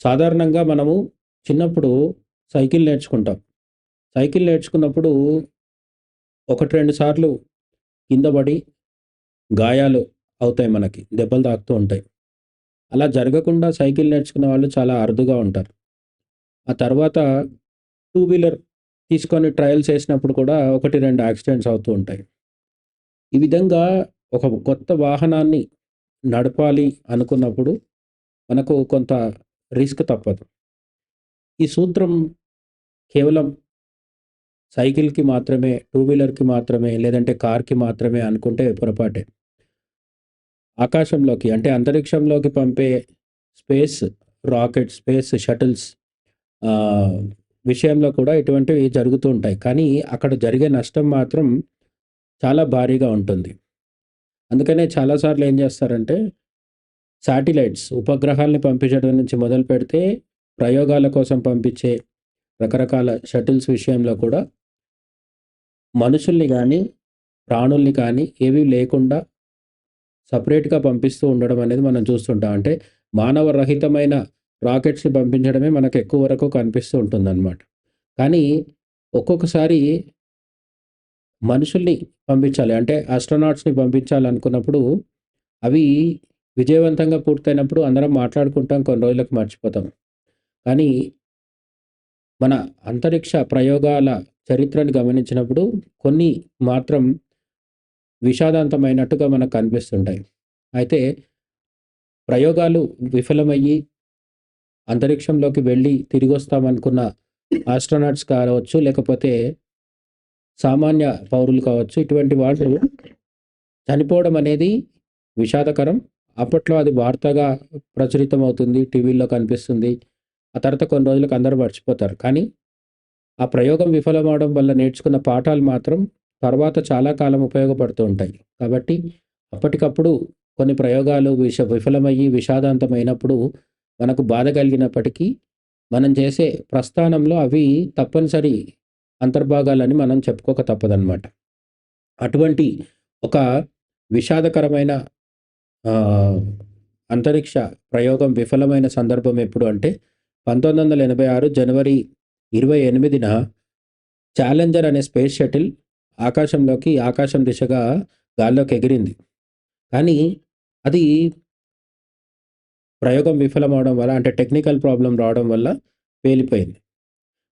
సాధారణంగా మనము చిన్నప్పుడు సైకిల్ నేర్చుకుంటాం. సైకిల్ నేర్చుకున్నప్పుడు 1, 2 సార్లు కింద పడి గాయాలు అవుతాయి మనకి. దెబ్బలు తాకుతూ ఉంటాయి. అలా జరగకుండా సైకిల్ నేర్చుకున్న వాళ్ళు చాలా అరుదుగా ఉంటారు. ఆ తర్వాత టూ వీలర్ తీసుకొని ట్రయల్స్ వేసినప్పుడు కూడా 1, 2 యాక్సిడెంట్స్ అవుతూ ఉంటాయి. ఈ విధంగా ఒక కొత్త వాహనాన్ని నడపాలి అనుకున్నప్పుడు మనకు కొంత రిస్క్ తప్పదు. ఈ సూత్రం కేవలం సైకిల్‌కి మాత్రమే, టూ వీలర్‌కి మాత్రమే, లేదంటే కార్‌కి మాత్రమే అనుకుంటే పొరపాటే. ఆకాశంలోకి అంటే అంతరిక్షంలోకి పంపే స్పేస్ రాకెట్, స్పేస్ షటిల్స్ విషయంలో కూడా ఇటువంటివి జరుగుతూ ఉంటాయి. కానీ అక్కడ జరిగే నష్టం మాత్రం చాలా భారీగా ఉంటుంది. అందుకనే చాలా సార్లు ఏం చేస్తారంటే శాటిలైట్స్ ఉపగ్రహాల్ని పంపించడం నుంచి మొదలుపెడితే ప్రయోగాల కోసం పంపించే రకరకాల షటిల్స్ విషయంలో కూడా మనుషుల్ని కానీ ప్రాణుల్ని కానీ ఏవి లేకుండా సపరేట్గా పంపిస్తూ ఉండడం అనేది మనం చూస్తుంటాం. అంటే మానవ రహితమైన రాకెట్స్‌ని పంపించడమే మనకు ఎక్కువ వరకు కనిపిస్తూ ఉంటుందన్నమాట. కానీ ఒక్కొక్కసారి మనుషుల్ని పంపించాలి. అంటే ఆస్ట్రోనాట్స్‌ని పంపించాలనుకున్నప్పుడు అవి విజయవంతంగా పూర్తయినప్పుడు అందరం మాట్లాడుకుంటాం. కొన్ని రోజులకు మర్చిపోతాం. కానీ మన అంతరిక్ష ప్రయోగాల చరిత్రను గమనించినప్పుడు కొన్ని మాత్రం విషాదాంతమైనట్టుగా మనకు కనిపిస్తుంటాయి. అయితే ప్రయోగాలు విఫలమయ్యి అంతరిక్షంలోకి వెళ్ళి తిరిగొస్తామనుకున్న ఆస్ట్రోనాట్స్ కావచ్చు, లేకపోతే సామాన్య పౌరులు కావచ్చు. ఇటువంటి వాళ్ళు చనిపోవడం అనేది విషాదకరం. అప్పట్లో అది వార్తగా ప్రచురితమవుతుంది. టీవీల్లో కనిపిస్తుంది. ఆ తర్వాత కొన్ని రోజులకు అందరూ మర్చిపోతారు. కానీ ఆ ప్రయోగం విఫలమవడం వల్ల నేర్చుకున్న పాఠాలు మాత్రం తర్వాత చాలా కాలం ఉపయోగపడుతూ ఉంటాయి. కాబట్టి అప్పటికప్పుడు కొన్ని ప్రయోగాలు విష విఫలమయ్యి విషాదాంతమైనప్పుడు మనకు బాధ కలిగినప్పటికీ మనం చేసే ప్రస్థానంలో అవి తప్పనిసరి అంతర్భాగాలని మనం చెప్పుకోక తప్పదనమాట. అటువంటి ఒక విషాదకరమైన అంతరిక్ష ప్రయోగం విఫలమైన సందర్భం ఎప్పుడు అంటే 1986 జనవరి 28న ఛాలెంజర్ అనే స్పేస్ షటిల్ ఆకాశంలోకి ఆకాశం దిశగా గాల్లోకి ఎగిరింది. కానీ అది ప్రయోగం విఫలం అవడం వల్ల అంటే టెక్నికల్ ప్రాబ్లం రావడం వల్ల పేలిపోయింది.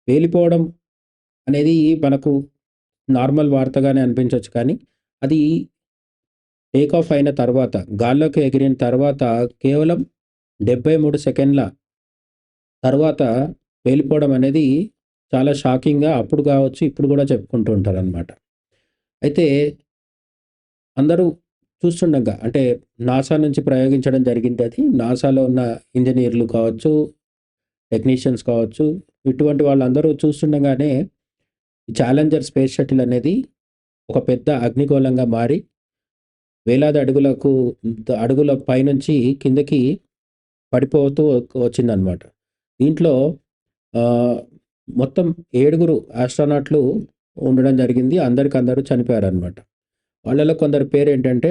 పేలిపోవడం అనేది మనకు నార్మల్ వార్తగానే అనిపించవచ్చు కానీ అది టేక్ ఆఫ్ అయిన తర్వాత గాల్లోకి ఎగిరిన తర్వాత కేవలం 73 సెకండ్ల తర్వాత పేలిపోవడం అనేది చాలా షాకింగ్‌గా అప్పుడు కావచ్చు, ఇప్పుడు కూడా చెప్పుకుంటూ ఉంటారనమాట. అయితే అందరూ చూస్తుండగా అంటే నాసా నుంచి ప్రయోగించడం జరిగింది అది నాసాలో ఉన్న ఇంజనీర్లు కావచ్చు, టెక్నీషియన్స్ కావచ్చు, ఇటువంటి వాళ్ళందరూ చూస్తుండగానే ఛాలెంజర్ స్పేస్ షటిల్ అనేది ఒక పెద్ద అగ్నిగోళంగా మారి వేలాది అడుగులకు అడుగుల పైనుంచి కిందకి పడిపోతూ వచ్చిందనమాట. దీంట్లో మొత్తం ఏడుగురు ఆస్ట్రానాట్లు ఉండడం జరిగింది. అందరికందరూ చనిపోయారనమాట. వాళ్ళలో కొందరి పేరేంటంటే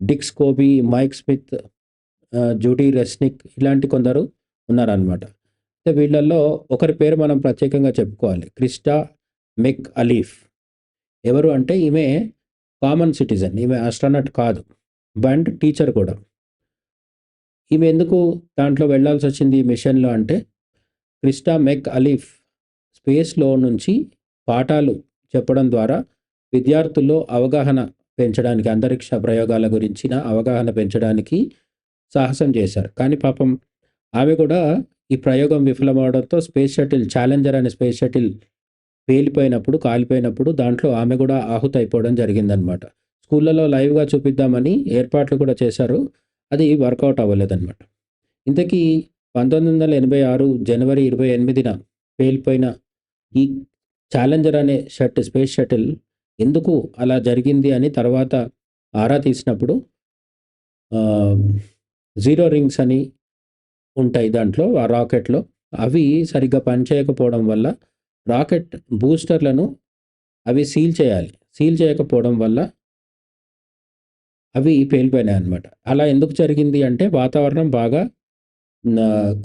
Dick Scobee, Mike Smith, Judy Resnik ఇలాంటి కొందరు ఉన్నారనమాట. అయితే వీళ్ళల్లో ఒకరి పేరు మనం ప్రత్యేకంగా చెప్పుకోవాలి. Christa McAuliffe. ఎవరు అంటే ఈమె కామన్ సిటిజన్. ఈమె అస్ట్రానట్ కాదు. అండ్ టీచర్ కూడా. ఈమె ఎందుకు దాంట్లో వెళ్ళాల్సొచ్చింది ఈ మిషన్‌లో అంటే క్రిస్టా మెక్ అలీఫ్ స్పేస్‌లో నుంచి పాఠాలు చెప్పడం ద్వారా విద్యార్థుల్లో అవగాహన పెంచడానికి అంతరిక్ష ప్రయోగాల గురించిన అవగాహన పెంచడానికి సాహసం చేశారు. కానీ పాపం ఆమె కూడా ఈ ప్రయోగం విఫలమవడంతో స్పేస్ షటిల్ ఛాలెంజర్ అనే స్పేస్ షటిల్ పేలిపోయినప్పుడు, కాలిపోయినప్పుడు దాంట్లో ఆమె కూడా ఆహుతయిపోవడం జరిగిందనమాట. స్కూళ్ళలో లైవ్‌గా చూపిద్దామని ఏర్పాట్లు కూడా చేశారు. అది వర్కౌట్ అవ్వలేదన్నమాట ఇంతకీ 1986 జనవరి 28న పేలిపోయిన ఈ ఛాలెంజర్ అనే షట్ స్పేస్ షటిల్ ఎందుకు అలా జరిగింది అని తర్వాత ఆరా తీసినప్పుడు జీరో రింగ్స్ అని ఉంటాయి దాంట్లో ఆ రాకెట్‌లో. అవి సరిగ్గా పనిచేయకపోవడం వల్ల రాకెట్ బూస్టర్‌లను అవి సీల్ చేయాలి. సీల్ చేయకపోవడం వల్ల అవి పేలిపోయినాయి అనమాట అలా ఎందుకు జరిగింది అంటే వాతావరణం బాగా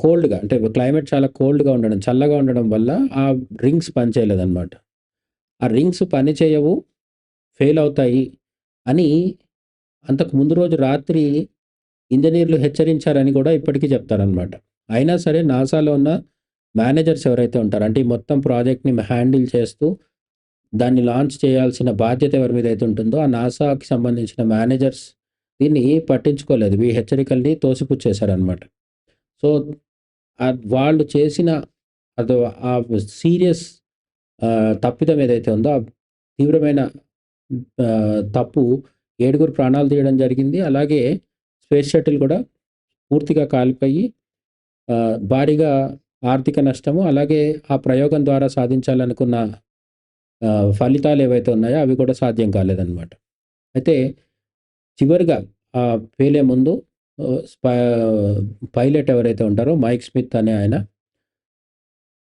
కోల్డ్‌గా అంటే క్లైమేట్ చాలా కోల్డ్‌గా ఉండడం, చల్లగా ఉండడం వల్ల ఆ రింగ్స్ పనిచేయలేదన్నమాట ఆ రింగ్స్ పని చేయవు, ఫెయిల్ అవుతాయి అని అంతకు ముందు రోజు రాత్రి ఇంజనీర్లు హెచ్చరించారని కూడా ఇప్పటికీ చెప్తారనమాట. అయినా సరే నాసాలో ఉన్న మేనేజర్స్ ఎవరైతే ఉంటారో అంటే ఈ మొత్తం ప్రాజెక్ట్‌ని హ్యాండిల్ చేస్తూ దాన్ని లాంచ్ చేయాల్సిన బాధ్యత ఎవరి మీద అయితే ఉంటుందో ఆ నాసాకి సంబంధించిన మేనేజర్స్ దీన్ని పట్టించుకోలేదు. ఈ హెచ్చరికల్ని తోసిపుచ్చేశారనమాట. సో, వాళ్ళు చేసిన అది ఆ సీరియస్ తప్పిదం ఏదైతే ఉందో ఆ తీవ్రమైన తప్పు ఏడుగురు ప్రాణాలు తీయడం జరిగింది. అలాగే స్పేస్ షటిల్ కూడా పూర్తిగా కాలిపోయి భారీగా ఆర్థిక నష్టము, అలాగే ఆ ప్రయోగం ద్వారా సాధించాలనుకున్న ఫలితాలు ఏవైతే ఉన్నాయో అవి కూడా సాధ్యం కాలేదనమాట. అయితే చివరిగా ఆ పేలే ముందు పైలట్ ఎవరైతే ఉంటారో మైక్ స్మిత్ అనే ఆయన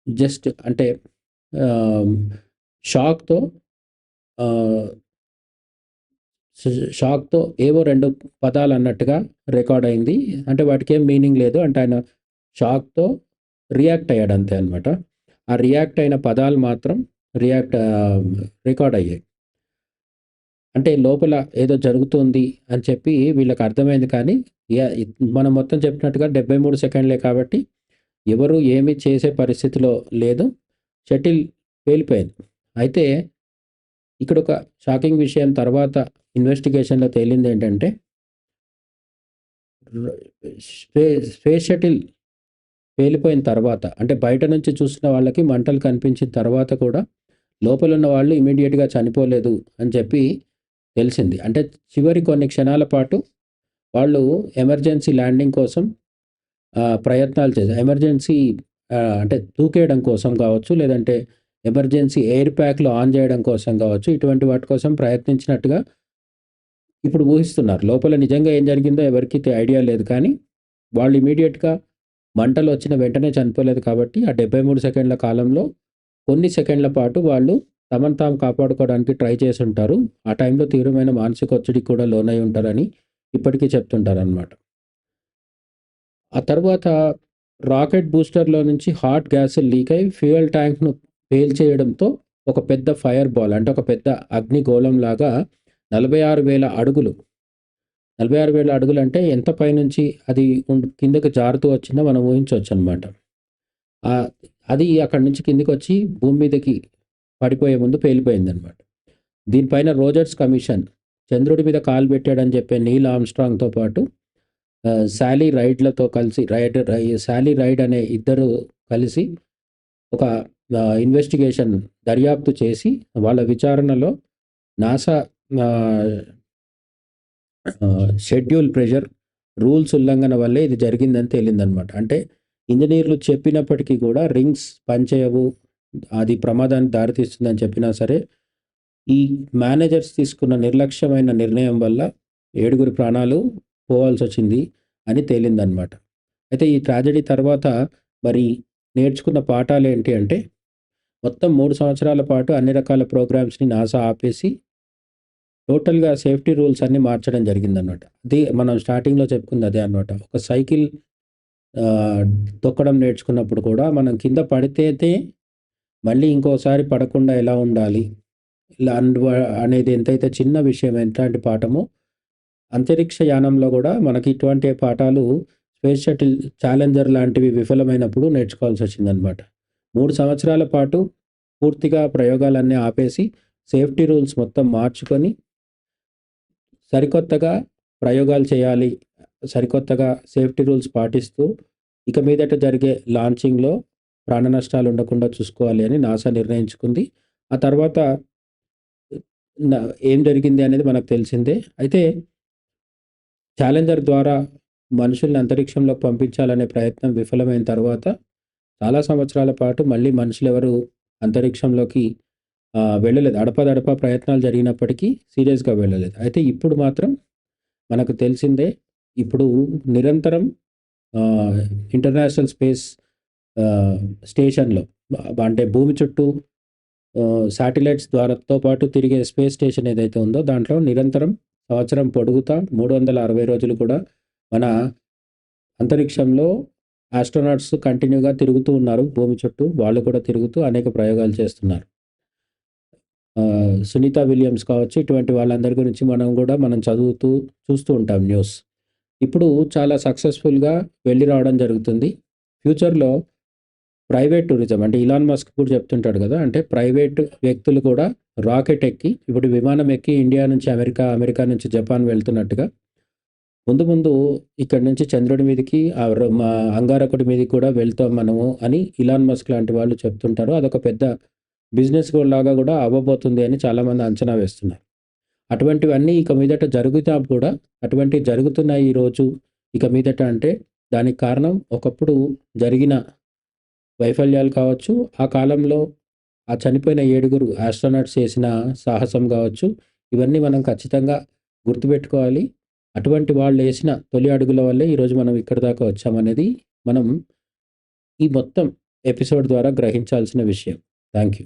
జస్ట్ అంటే షాక్‌తో షాక్‌తో ఏవో రెండు పదాలు అన్నట్టుగా రికార్డ్ అయింది. అంటే వాటికేం మీనింగ్ లేదు. అంటే ఆయన షాక్‌తో రియాక్ట్ అయ్యాడు అంతే అనమాట. ఆ రియాక్ట్ అయిన పదాలు మాత్రం రియాక్ట్ రికార్డ్ అయ్యాయి. అంటే లోపల ఏదో జరుగుతుంది అని చెప్పి వీళ్ళకి అర్థమైంది కానీ మనం మొత్తం చెప్పినట్టుగా 73 సెకండ్లే కాబట్టి ఎవరు ఏమి చేసే పరిస్థితిలో లేదు. షటిల్ పేలిపోయింది. అయితే ఇక్కడ ఒక షాకింగ్ విషయం తర్వాత ఇన్వెస్టిగేషన్‌లో తేలింది ఏంటంటే స్పేస్ షటిల్ పేలిపోయిన తర్వాత అంటే బయట నుంచి చూసిన వాళ్ళకి మంటలు కనిపించిన తర్వాత కూడా లోపల ఉన్న వాళ్ళు ఇమ్మీడియేట్‌గా చనిపోలేదు అని చెప్పి తెలిసింది. అంటే చివరి కొన్ని క్షణాల పాటు వాళ్ళు ఎమర్జెన్సీ ల్యాండింగ్ కోసం ప్రయత్నాలు చేశారు. ఎమర్జెన్సీ అంటే దూకేయడం కోసం కావచ్చు, లేదంటే ఎమర్జెన్సీ ఎయిర్ ప్యాక్‌లు ఆన్ చేయడం కోసం కావచ్చు, ఇటువంటి వాటి కోసం ప్రయత్నించినట్టుగా ఇప్పుడు ఊహిస్తున్నారు. లోపల నిజంగా ఏం జరిగిందో ఎవరికి ఐడియా లేదు కానీ వాళ్ళు మంటలు వచ్చిన వెంటనే చనిపోలేదు కాబట్టి ఆ 73 సెకండ్ల కాలంలో కొన్ని సెకండ్ల పాటు వాళ్ళు తమను తాము కాపాడుకోవడానికి ట్రై చేసి ఉంటారు ఆ టైంలో తీవ్రమైన మానసిక ఒత్తిడికి కూడా లోనై ఉంటారని ఇప్పటికీ చెప్తుంటారనమాట. ఆ తర్వాత రాకెట్ బూస్టర్‌లో నుంచి హాట్ గ్యాస్ లీక్ అయి ఫ్యూయల్ ట్యాంక్‌ను పేల్చేయడంతో ఒక పెద్ద ఫైర్ బాల్ అంటే ఒక పెద్ద అగ్నిగోళం లాగా నలభై ఆరు వేల అడుగులు నలభై ఆరు వేల అడుగులు అంటే ఎంత పైనుంచి అది ఉం కిందకి జారుతూ వచ్చిందో మనం ఊహించవచ్చు అనమాట అది అక్కడి నుంచి కిందకొచ్చి భూమి మీదకి పడిపోయే ముందు పేలిపోయిందనమాట. దీనిపైన రోజర్స్ కమిషన్ చంద్రుడి మీద కాలు పెట్టాడని చెప్పే నీల్ ఆమ్స్ట్రాంగ్తో పాటు శాలీ రైడ్‌లతో కలిసి రైడ్ రై రైడ్ అనే ఇద్దరు కలిసి ఒక ఇన్వెస్టిగేషన్ దర్యాప్తు చేసి వాళ్ళ విచారణలో నాసా షెడ్యూల్ ప్రెషర్ రూల్స్ ఉల్లంఘన వల్లే ఇది జరిగిందని తేలిందనమాట. అంటే ఇంజనీర్లు చెప్పినప్పటికీ కూడా రింగ్స్ పనిచేయవు. అది ప్రమాదానికి దారితీస్తుందని చెప్పినా సరే ఈ మేనేజర్స్ తీసుకున్న నిర్లక్ష్యమైన నిర్ణయం వల్ల ఏడుగురి ప్రాణాలు పోవాల్సి వచ్చింది అని తేలిందనమాట. అయితే ఈ ట్రాజడీ తర్వాత మరి నేర్చుకున్న పాఠాలు ఏంటి అంటే మొత్తం మూడు సంవత్సరాల పాటు అన్ని రకాల ప్రోగ్రామ్స్‌ని నాసా ఆపేసి టోటల్‌గా సేఫ్టీ రూల్స్ అన్నీ మార్చడం జరిగిందనమాట. అది మనం స్టార్టింగ్‌లో చెప్పుకుంది అదే అనమాట. ఒక సైకిల్ తొక్కడం నేర్చుకున్నప్పుడు కూడా మనం కింద పడితేతే మళ్ళీ ఇంకోసారి పడకుండా ఎలా ఉండాలి? ఇలా అనేది ఎంతైతే చిన్న విషయం ఎట్లాంటి పాఠమో అంతరిక్ష యానంలో కూడా మనకి ఇటువంటి పాఠాలు స్పేస్ షటిల్ ఛాలెంజర్ లాంటివి విఫలమైనప్పుడు నేర్చుకోవాల్సి వచ్చిందనమాట మూడు సంవత్సరాల పాటు పూర్తిగా ప్రయోగాలన్నీ ఆపేసి సేఫ్టీ రూల్స్ మొత్తం మార్చుకొని సరికొత్తగా ప్రయోగాలు చేయాలి. సరికొత్తగా సేఫ్టీ రూల్స్ పాటిస్తూ ఇక మీదట జరిగే లాంచింగ్‌లో ప్రాణ నష్టాలు ఉండకుండా చూసుకోవాలి అని నాసా నిర్ణయించుకుంది. ఆ తర్వాత ఏం జరిగింది అనేది మనకు తెలిసిందే. అయితే ఛాలెంజర్ ద్వారా మనుషుల్ని అంతరిక్షంలోకి పంపించాలనే ప్రయత్నం విఫలమైన తర్వాత చాలా సంవత్సరాల పాటు మళ్ళీ మనుషులెవరు అంతరిక్షంలోకి వెళ్ళలేదు. అడపదడప ప్రయత్నాలు జరిగినప్పటికీ సీరియస్‌గా వెళ్ళలేదు. అయితే ఇప్పుడు మాత్రం మనకు తెలిసిందే. ఇప్పుడు నిరంతరం ఇంటర్నేషనల్ స్పేస్ స్టేషన్‌లో అంటే భూమి చుట్టూ శాటిలైట్స్ ద్వారాతో పాటు తిరిగే స్పేస్ స్టేషన్ ఏదైతే ఉందో దాంట్లో నిరంతరం సంవత్సరం పొడుగుతా 360 రోజులు కూడా మన అంతరిక్షంలో ఆస్ట్రోనాట్స్ కంటిన్యూగా తిరుగుతూ ఉన్నారు భూమి చుట్టూ. వాళ్ళు కూడా తిరుగుతూ అనేక ప్రయోగాలు చేస్తున్నారు. ఆహ్, సునీత విలియమ్స్ కావచ్చు, ఇటువంటి వాళ్ళందరి గురించి మనం గూడా మనం చదువుతూ, చూస్తూ ఉంటాం న్యూస్. ఇప్పుడు చాలా సక్సెస్‌ఫుల్‌గా వెళ్ళి రావడం జరుగుతుంది. ఫ్యూచర్‌లో ప్రైవేట్ టూరిజం అంటే ఇలాన్ మస్క్ కూడా చెప్తుంటాడు గదా! అంటే ప్రైవేట్ వ్యక్తులు కూడా రాకెట్ ఎక్కి ఇప్పుడు విమానం ఎక్కి ఇండియా నుంచి అమెరికా, అమెరికా నుంచి జపాన్ వెళ్తున్నట్టుగా ముందు ముందు ఇక్కడి నుంచి చంద్రుడి మీదకి మా అంగారకుడి మీదకి కూడా వెళ్తాం మనము అని ఇలాన్ మస్క్ లాంటి వాళ్ళు చెప్తుంటారు. అదొక పెద్ద బిజినెస్ లాగా కూడా అవ్వబోతుంది అని చాలామంది అంచనా వేస్తున్నారు. అటువంటివన్నీ ఇక మీదట జరుగుతా కూడా అటువంటి జరుగుతున్నాయి ఈరోజు ఇక మీదట అంటే దానికి కారణం ఒకప్పుడు జరిగిన వైఫల్యాలు కావచ్చు, ఆ కాలంలో ఆ చనిపోయిన ఏడుగురు ఆస్ట్రోనాట్స్ చేసిన సాహసం కావచ్చు ఇవన్నీ మనం ఖచ్చితంగా గుర్తుపెట్టుకోవాలి. అటువంటి వాళ్ళు వేసిన తొలి అడుగుల వల్లే ఈరోజు మనం ఇక్కడి దాకా వచ్చామనేది మనం ఈ మొత్తం ఎపిసోడ్ ద్వారా గ్రహించాల్సిన విషయం. Thank you.